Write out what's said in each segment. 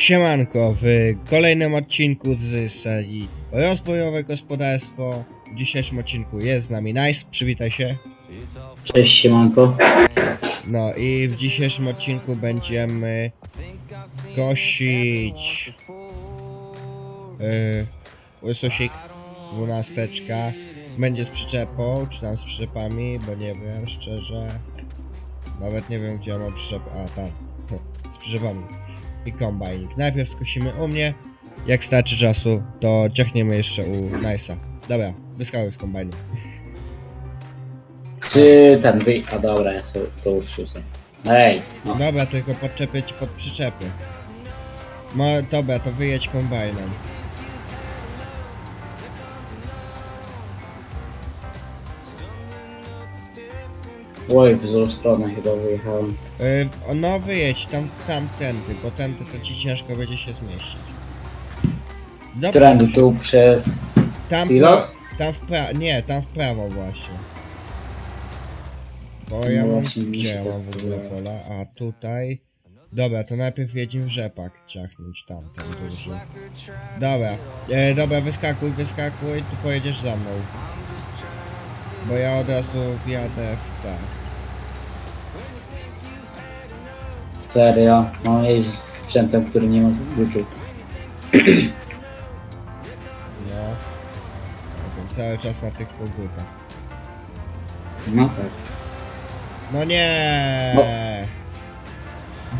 Siemanko, w kolejnym odcinku z serii Rozwojowe Gospodarstwo. W dzisiejszym odcinku jest z nami Nice, przywitaj się. Cześć siemanko. No i w dzisiejszym odcinku będziemy kosić yy, łysosik, dwunasteczka. Będzie z przyczepą, czy tam z przyczepami, bo nie wiem, szczerze. Nawet nie wiem gdzie mam przyczepę, a tam, z przyczepami. I kombajnik. Najpierw skosimy u mnie, jak starczy czasu, to ciachniemy jeszcze u Nice'a. Dobra, wyskały z kombajnu. Czy ten wy... A dobra, ja sobie to uszczusę. Ej, no. Dobra, tylko podczepię ci pod przyczepy. No dobra, to wyjedź kombajnem. Oj, w złą stronę chyba wyjechałem. Yy, no wyjedź tam, tamtędy, bo tędy to ci ciężko będzie się zmieścić. Dobrze, tu przez tam, silos? tam w prawo, nie, tam w prawo właśnie. Bo ja No mam, właśnie, mi gdzie się ja to mam w ogóle pola? A tutaj... Dobra, to najpierw jedziemy w rzepak ciachnąć tam, ten duży. Dobra, e, dobra, wyskakuj, wyskakuj, ty pojedziesz za mną. Bo ja od razu wjadę w tak. Serio, mam jeździć z sprzętem, który nie ma butów. No. Jestem cały czas na tych kogutach. No tak. No nie. No.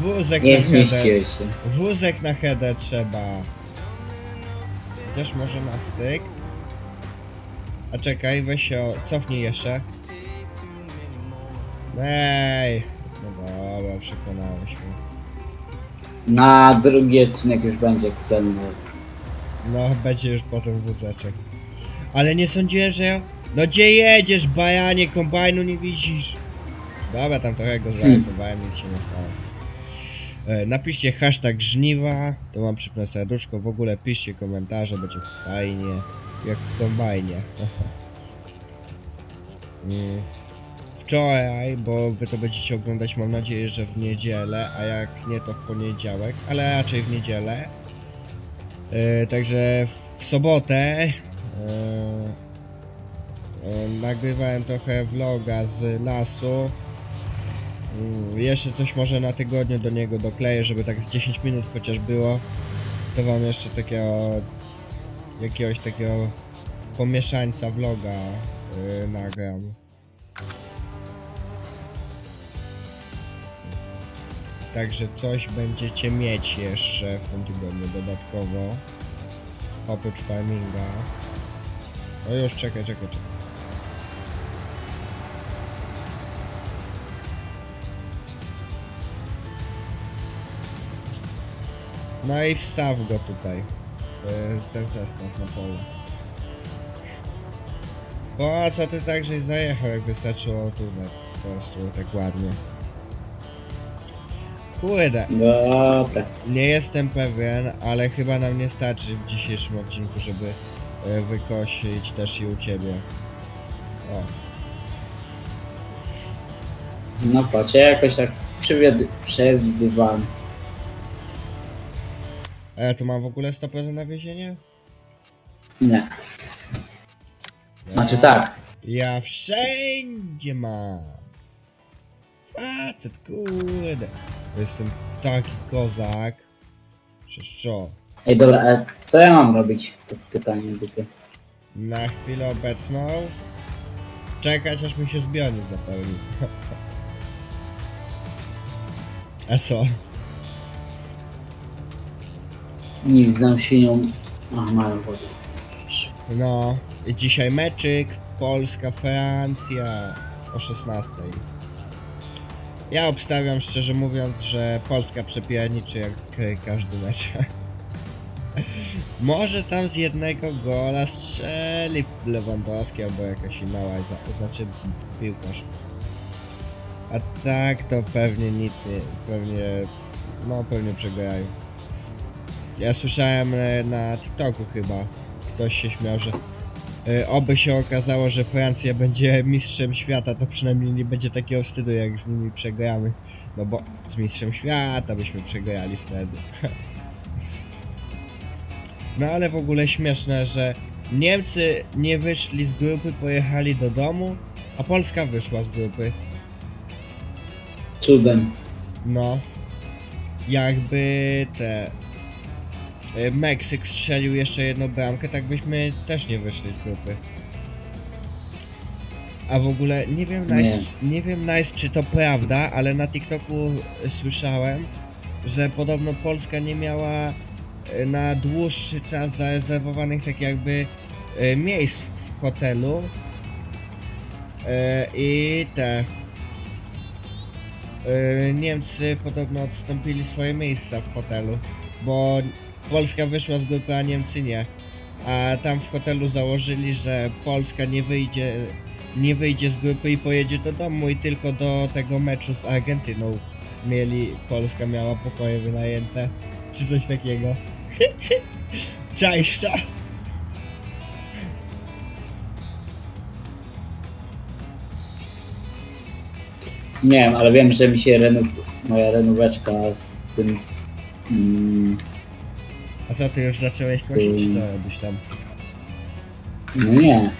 Wózek Nie na header. zmieściłeś się. Wózek na header trzeba. Chociaż może na styk. A czekaj, weź się, o- cofnij jeszcze. Ej. No dobra, przekonałeś mnie. Na drugi odcinek już będzie ten. No, będzie już potem wózeczek. Ale nie sądziłem, że ja... No gdzie jedziesz, bajanie, kombajnu nie widzisz? Dobra, tam trochę go zarysowałem, nic się nie stało. E, napiszcie hashtag żniwa, to mam przypnę serduszko, w ogóle piszcie komentarze, będzie fajnie, jak w kombajnie. Mm. Wczoraj, bo wy to będziecie oglądać mam nadzieję, że w niedzielę, a jak nie to w poniedziałek, ale raczej w niedzielę. E, także w sobotę e, e, nagrywałem trochę vloga z lasu. Mm, Jeszcze coś może na tygodniu do niego dokleję, żeby tak z 10 minut chociaż było. To wam jeszcze takiego jakiegoś takiego pomieszańca vloga e, nagram. Także coś będziecie mieć jeszcze w tym tygodniu dodatkowo. Oprócz farminga. No już czekaj, czekaj, czekaj. No i wstaw go tutaj. E, Ten zestaw na pole. Po co ty tak żeś zajechał, jak wystarczyło tutaj po prostu tak ładnie. Kurde, Dobra. nie jestem pewien, ale chyba nam nie starczy w dzisiejszym odcinku, żeby e, wykosić też i u ciebie. O, No patrz, ja jakoś tak przewidy- przewidywałem. A ja tu mam w ogóle 100% na więzienie? Nie. Znaczy tak. Ja wszędzie mam. Facet, kurde. Jestem taki kozak. Że co? Ej dobra, a co ja mam robić? To pytanie głupie. Na chwilę obecną czekać aż mi się zbiornik zapełni. A co? Nic, znam świnią. Ach, mają wodę. No, dzisiaj meczyk Polska-Francja o 16. Ja obstawiam szczerze mówiąc, że Polska przepierniczy jak każdy mecz. Może tam z jednego gola strzeli Lewandowski albo jakaś inna łajza, znaczy piłkarz. A tak to pewnie nic nie, pewnie, no pewnie przegrają. Ja słyszałem e, na TikToku chyba, ktoś się śmiał, że e, oby się okazało, że Francja będzie mistrzem świata, to przynajmniej nie będzie takiego wstydu, jak z nimi przegramy. No bo z mistrzem świata byśmy przegrali wtedy. No ale w ogóle śmieszne, że Niemcy nie wyszli z grupy, pojechali do domu, a Polska wyszła z grupy. Cudem. No. Jakby te... y, Meksyk strzelił jeszcze jedną bramkę, tak byśmy też nie wyszli z grupy. A w ogóle nie wiem, Nie. nice, nie wiem nice, czy to prawda, ale na TikToku słyszałem, że podobno Polska nie miała y, na dłuższy czas zarezerwowanych tak jakby y, miejsc w hotelu. I te Niemcy podobno odstąpili swoje miejsca w hotelu, bo Polska wyszła z grupy, a Niemcy nie. A tam w hotelu założyli, że Polska nie wyjdzie, nie wyjdzie z grupy i pojedzie do domu i tylko do tego meczu z Argentyną mieli, Polska miała pokoje wynajęte, czy coś takiego. Cześć! Nie wiem, ale wiem, że mi się renu... moja renóweczka z tym... Mm, A co, ty już zacząłeś kosić, czy co robisz tam? no nie.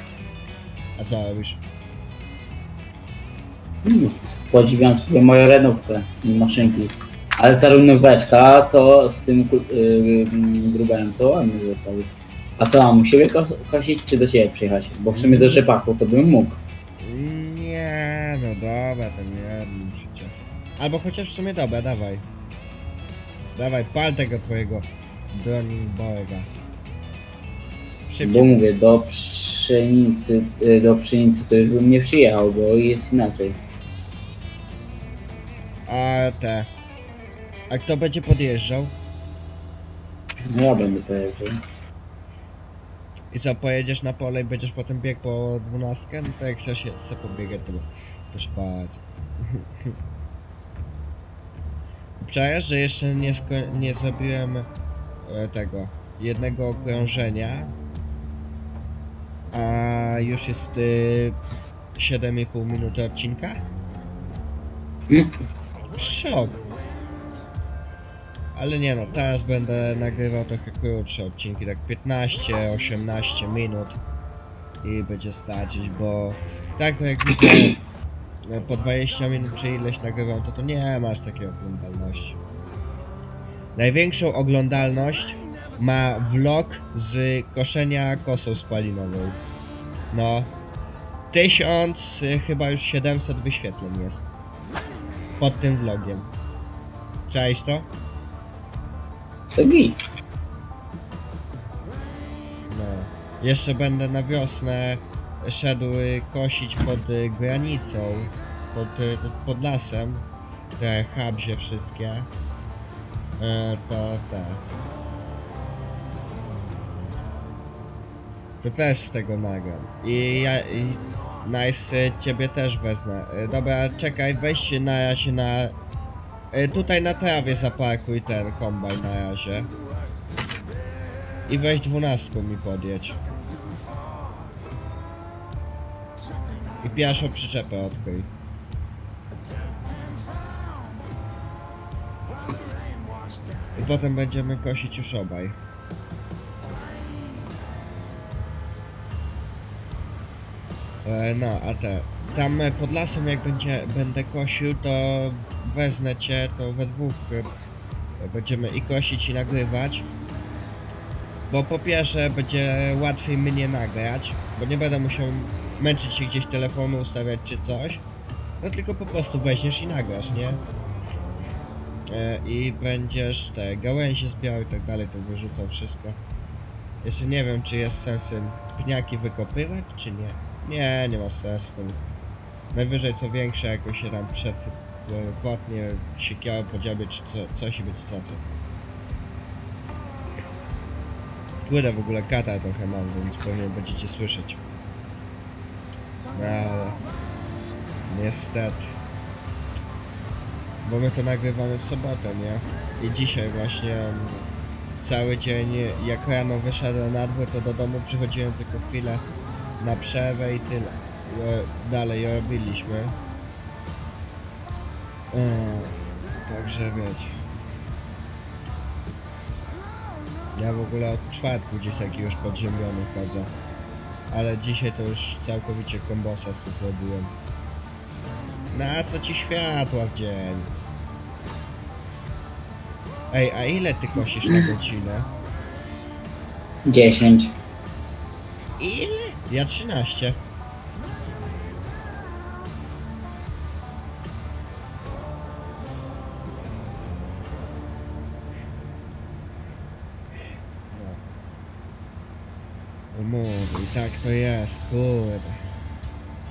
A co robisz? Nic. Podziwiam sobie moją renówkę i maszynki. Ale ta renóweczka to z tym ku- yy, grubem to ładnie zostawi. A co, mam u siebie kos- kosić, czy do ciebie przyjechać? Bo w sumie do rzepaku to bym mógł. Nie, no dobra, to nie musicie. Albo chociaż w sumie dobra, dawaj. Dawaj, pal tego twojego Droning Boega. Bo Szybciej. mówię, do pszenicy, yy, do pszenicy to już bym nie przyjechał, bo jest inaczej. A te. A kto będzie podjeżdżał? No ja będę powiedział. I co, pojedziesz na pole i będziesz potem biegł po dwunastkę? No to jak chcesz się se pobiegać, to proszę bardzo. Czujesz, że jeszcze nie, sko- nie zrobiłem e, tego jednego okrążenia, a już jest y, 7,5 minuty odcinka? Szok! Ale nie no, teraz będę nagrywał trochę krótsze odcinki, tak 15-18 minut i będzie starczyć, bo tak to jak widzę e, po 20 minut czy ileś nagrywam, to to nie masz takiej oglądalności. Największą oglądalność ma vlog z koszenia kosą spalinową. No, 1000, y, chyba już 700 wyświetleń jest pod tym vlogiem. Cześć to? To git. No. Jeszcze będę na wiosnę szedł kosić pod granicą, pod, pod, pod lasem, te habzie wszystkie. E, to te. To też z tego nagram. I ja, i nice, ciebie też wezmę. E, dobra, czekaj, weź się na razie na... E, tutaj na trawie zaparkuj ten kombajn na razie. I weź dwunastką mi podjedź. I pierwszą przyczepę odkryj. Potem będziemy kosić już obaj. E, no, a te... Tam e, pod lasem jak będzie, będę kosił, to wezmę cię, to we dwóch e, będziemy i kosić i nagrywać. Bo po pierwsze będzie łatwiej mnie nagrać, bo nie będę musiał męczyć się gdzieś telefonu ustawiać czy coś. No tylko po prostu weźmiesz i nagrasz, nie? E, I będziesz te gałęzie zbierał i tak dalej, to wyrzucał wszystko. Jeszcze nie wiem czy jest sensem pniaki wykopywać czy nie. Nie, nie ma sensu. Najwyżej co większe jakoś się tam przed e, płatnie siekiało po dziabie czy co, coś i będzie cacy. Kurde, w ogóle kata trochę mam, więc pewnie będziecie słyszeć. No ale... Niestety. Bo my to nagrywamy w sobotę, nie? I dzisiaj właśnie cały dzień, jak rano wyszedłem na dwór, to do domu przychodziłem tylko chwilę na przerwę i tyle. I, dalej robiliśmy. Eee, także wiecie. Ja w ogóle od czwartku gdzieś taki już podziemiony chodzę. Ale dzisiaj to już całkowicie kombosa sobie zrobiłem. Na co ci światła w dzień? Ej, a ile ty kosisz na godzinę? 10. Ile? Ja 13. No. Mówię, tak to jest, kurde.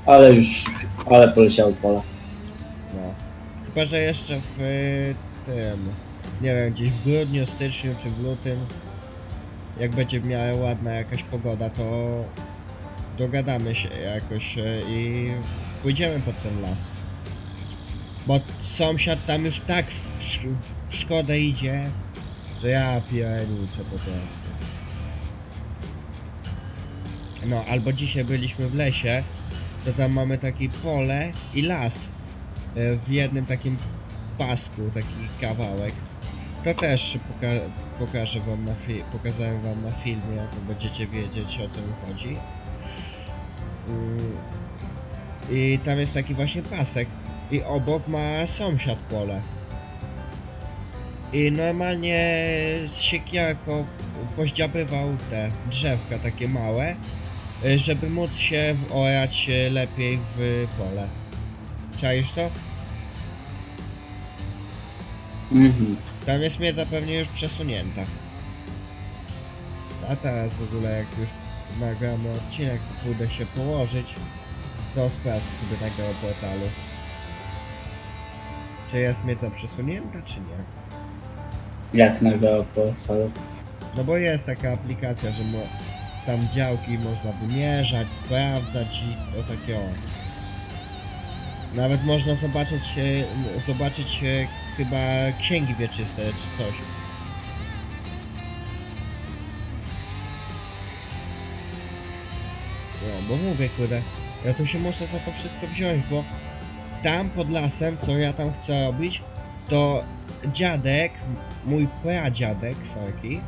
Ale już, ale poleciało pole. No. Chyba, że jeszcze w y, tym, nie wiem, gdzieś w grudniu, styczniu czy w lutym, jak będzie w miarę ładna jakaś pogoda, to dogadamy się jakoś y, i pójdziemy pod ten las. Bo sąsiad tam już tak w, sz- w szkodę idzie, że ja piernicę po prostu. No, albo dzisiaj byliśmy w lesie, to tam mamy takie pole i las e, w jednym takim pasku, taki kawałek. To też poka pokażę wam na pokazałem wam na filmie, to będziecie wiedzieć o co mi chodzi. I tam jest taki właśnie pasek i obok ma sąsiad pole. I normalnie z siekierką pozdziabywał te drzewka takie małe, żeby móc się orać y, lepiej w pole. Czaisz to? Mhm. Tam jest miedza pewnie już przesunięta. A teraz w ogóle jak już nagramy odcinek, to pójdę się położyć, to sprawdzę sobie tego portalu. Czy jest miedza przesunięta, czy nie? Jak na geoportalu. No bo jest taka aplikacja, że mo tam działki można wymierzać, sprawdzać i o takie o. Nawet można zobaczyć, e, zobaczyć e, chyba księgi wieczyste czy coś. No, bo mówię, kurde, ja tu się muszę za to wszystko wziąć, bo tam pod lasem, co ja tam chcę robić, to dziadek, mój pradziadek, sorki,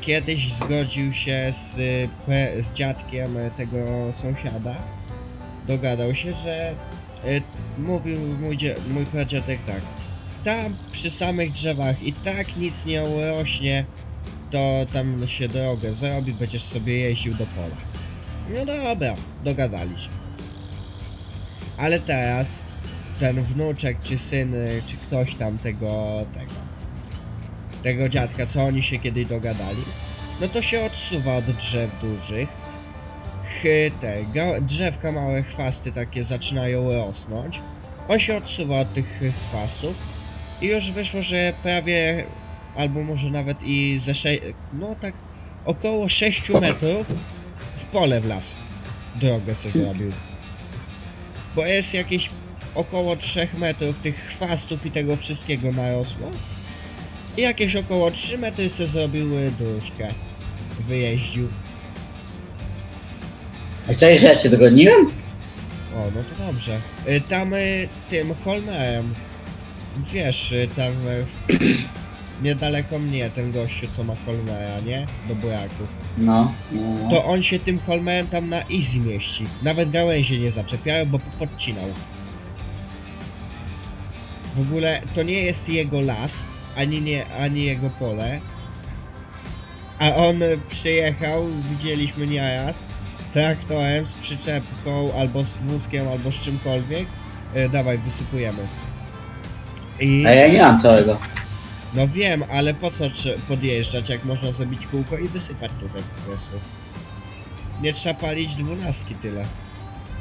kiedyś zgodził się z, e, z dziadkiem e, tego sąsiada. Dogadał się, że e, mówił mój, mój pradziadek tak. Tam przy samych drzewach i tak nic nie urośnie, to tam się drogę zrobi, będziesz sobie jeździł do pola. No dobra, dogadali się. Ale teraz ten wnuczek, czy syn, czy ktoś tam tego, tego, tego dziadka, co oni się kiedyś dogadali, no to się odsuwa od drzew dużych. Te, drzewka małe chwasty takie zaczynają rosnąć. On się odsuwa od tych chwastów i już wyszło, że prawie, albo może nawet i ze sze... no tak około 6 metrów w pole w las drogę sobie zrobił. Bo jest jakieś około 3 metrów tych chwastów i tego wszystkiego narosło. I jakieś około 3 metry sobie zrobiły dróżkę. Wyjeździł. A cześć, że ja cię dogoniłem? O, no to dobrze. Y, Tam y, tym Holmerem, wiesz, y, tam y, niedaleko mnie ten gościu, co ma Holmera, nie? Do buraków. No. no. To on się tym Holmerem tam na easy mieści. Nawet gałęzie nie zaczepiają, bo podcinał. W ogóle to nie jest jego las, ani nie, ani jego pole. A on przyjechał, widzieliśmy nieraz, traktorem z przyczepką, albo z wózkiem, albo z czymkolwiek. E, dawaj, wysypujemy. I, A ja nie mam całego. no wiem, ale po co trze- podjeżdżać, jak można zrobić kółko i wysypać tutaj po prostu. Nie trzeba palić dwunastki tyle.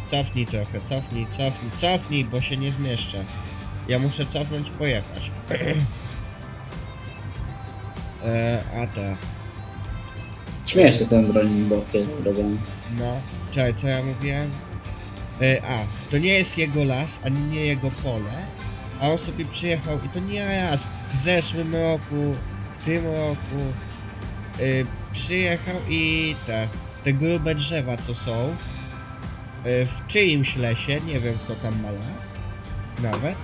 Cofnij trochę, cofnij, cofnij, cofnij, bo się nie zmieszczę. Ja muszę cofnąć i pojechać. e, a te, Śmieszny ten broni, bo jest zrobiony. no, czekaj, co ja mówiłem? E, a, to nie jest jego las, ani nie jego pole, a on sobie przyjechał i to nie raz, w zeszłym roku, w tym roku, e, przyjechał i te, te grube drzewa co są, e, w czyimś lesie, nie wiem kto tam ma las, nawet,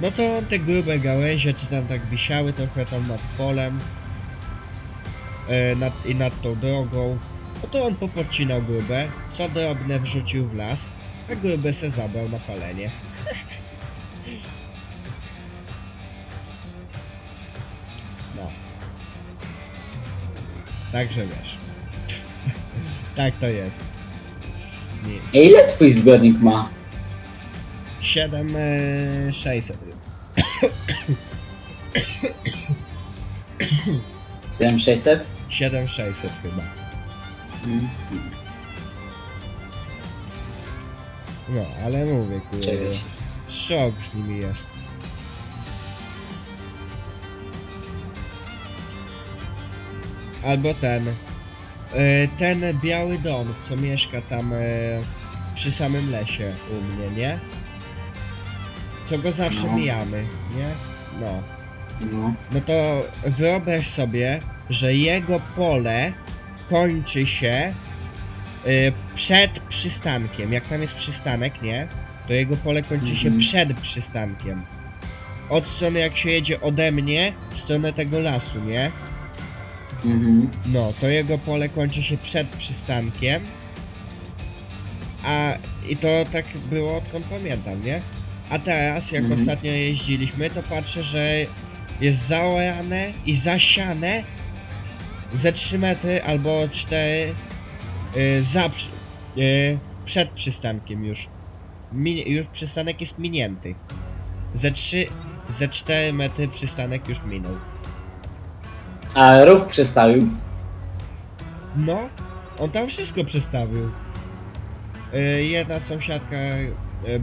no to te grube gałęzie, co tam tak wisiały trochę tam nad polem, e, nad, i nad tą drogą, no to on popodcinał grubę, co drobne wrzucił w las, a grube se zabrał na palenie. No. Także wiesz. tak to jest. Nic. Ile twój zbiornik ma? 7600. 7600? 7600 chyba. Mhm. No, ale mówię, kurde. Czegoś. Szok z nimi jest. Albo ten. e, Ten biały dom, co mieszka tam e, przy samym lesie u mnie, nie? Co go zawsze No. mijamy, nie? No. No. No to wyobraź sobie, że jego pole kończy się y, przed przystankiem. Jak tam jest przystanek, nie? To jego pole kończy się Mhm. przed przystankiem. Od strony jak się jedzie ode mnie w stronę tego lasu, nie? Mhm. No, to jego pole kończy się przed przystankiem. A i to tak było odkąd pamiętam, nie? A teraz, jak Mhm. ostatnio jeździliśmy, to patrzę, że jest zaorane i zasiane ze 3 metry albo 4 y, za, przy- y, przed przystankiem już. Min, już przystanek jest minięty. Ze 3, ze 4 metry przystanek już minął. A rów przestawił. No, on tam wszystko przestawił. Y, Jedna sąsiadka y, y,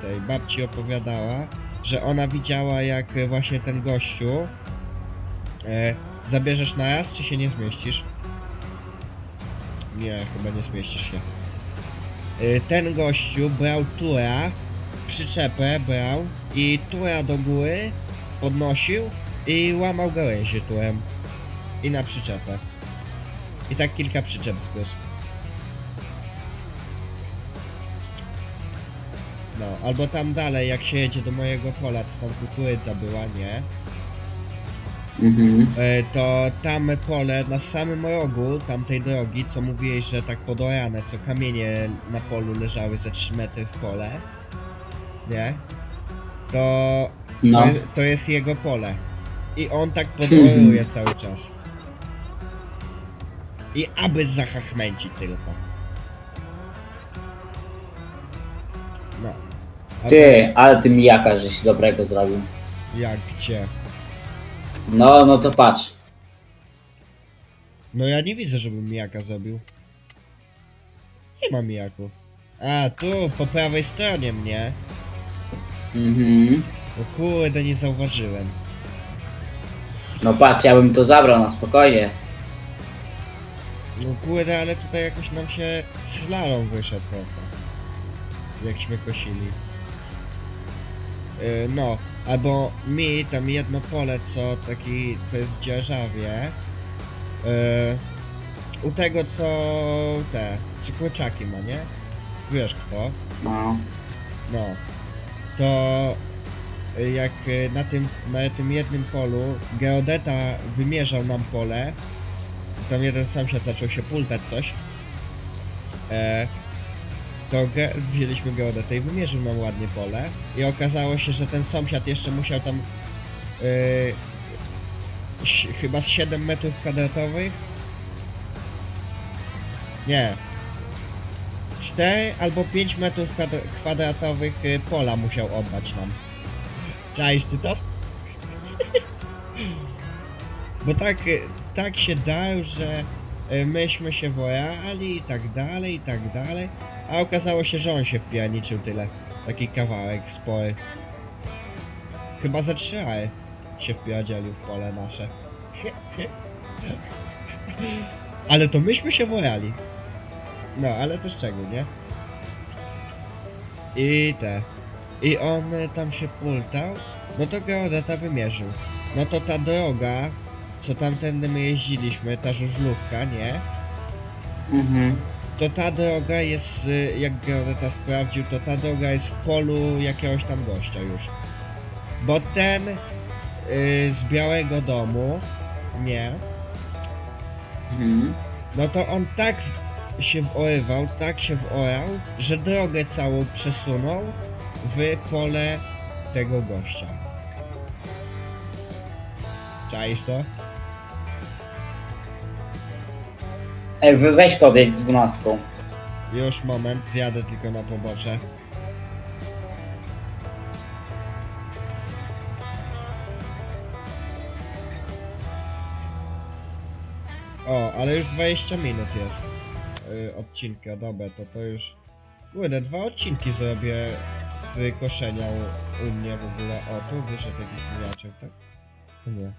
tej babci opowiadała, że ona widziała jak właśnie ten gościu y, zabierzesz na raz, czy się nie zmieścisz? Nie, chyba nie zmieścisz się. Y, Ten gościu brał tura, przyczepę brał i tura do góry podnosił i łamał gałęzie turem. I na przyczepę. I tak kilka przyczep zgłos. No, albo tam dalej, jak się jedzie do mojego pola, co tam kukurydza była, nie? Mhm. E, to tam pole na samym rogu tamtej drogi, co mówiłeś, że tak podorane, co kamienie na polu leżały ze 3 metry w pole, nie? To, No. to, to jest jego pole. I on tak podoruje cały czas. I aby zachachmęci tylko. Ty, ale ty mijaka, żeś dobrego zrobił. Jak gdzie? No, no to patrz. No ja nie widzę, żebym mijaka zrobił. Nie ma mijaków. A, tu, po prawej stronie mnie. Mhm. O kurde, nie zauważyłem. No patrz, ja bym to zabrał na spokojnie. No kurde, ale tutaj jakoś nam się slalom wyszedł trochę. Jakśmy kosili. Yy, no, albo mi tam jedno pole, co taki, co jest w dzierżawie. Yy, u tego, co te, co kurczaki ma, nie? Wiesz kto? No. No, to y, jak y, na tym, na tym jednym polu geodeta wymierzał nam pole, tam jeden sąsiad zaczął się pultać coś, e, to ge wzięliśmy geodetę i wymierzył nam ładnie pole i okazało się, że ten sąsiad jeszcze musiał tam y, si- chyba z 7 metrów kwadratowych nie 4 albo 5 metrów kwadr- kwadratowych y, pola musiał oddać nam. Czaisz ty to? Bo tak, y, tak się dał, że y, myśmy się wojali i tak dalej, i tak dalej. A okazało się, że on się wpierniczył tyle. Taki kawałek spory. Chyba ze trzy ae się wpierdzielił w pole nasze. Ale to myśmy się wojali. No, ale to z czego, nie? I te. I on tam się pultał, no to geodeta wymierzył. No to ta droga, co tamtędy my jeździliśmy, ta żużlówka, nie? Mhm. To ta droga jest, y, jak geodeta sprawdził, to ta droga jest w polu jakiegoś tam gościa już. Bo ten y, z Białego Domu, nie, Mhm. No to on tak się woływał, tak się worał, że drogę całą przesunął w pole tego gościa. Czaisz to? Ej, wy weź podjedź dwunastką. Już moment, zjadę tylko na pobocze. O, ale już 20 minut jest yy, odcinka, dobra, to to już... Kurde, dwa odcinki zrobię z koszenia u, u mnie w ogóle. O, tu wyszedł jakiś mijaczek, tak? Nie.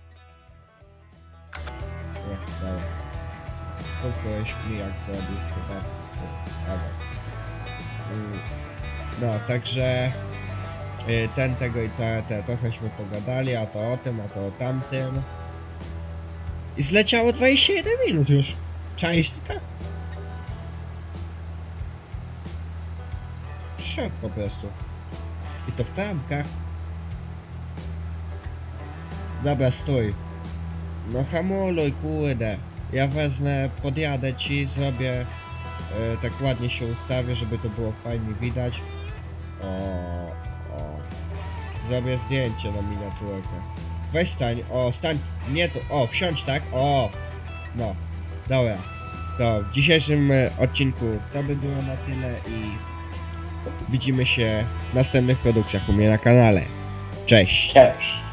O, dobra. To ktoś mijak zrobił chyba. Dobra. Mm, No, także y, ten tego i całe te trochęśmy pogadali, a to o tym, a to o tamtym. I zleciało 21 minut już. Ty tak? Szok po prostu. I to w tamkach. Dobra, stój. No hamuluj, kurde. Ja wezmę, podjadę ci, zrobię e, tak ładnie się ustawię, żeby to było fajnie widać. O, o. Zrobię zdjęcie na miniaturkę. Weź stań, o, stań, nie tu, o, wsiądź tak, o. No, dobra. To w dzisiejszym e, odcinku to by było na tyle i widzimy się w następnych produkcjach u mnie na kanale. Cześć! Cześć.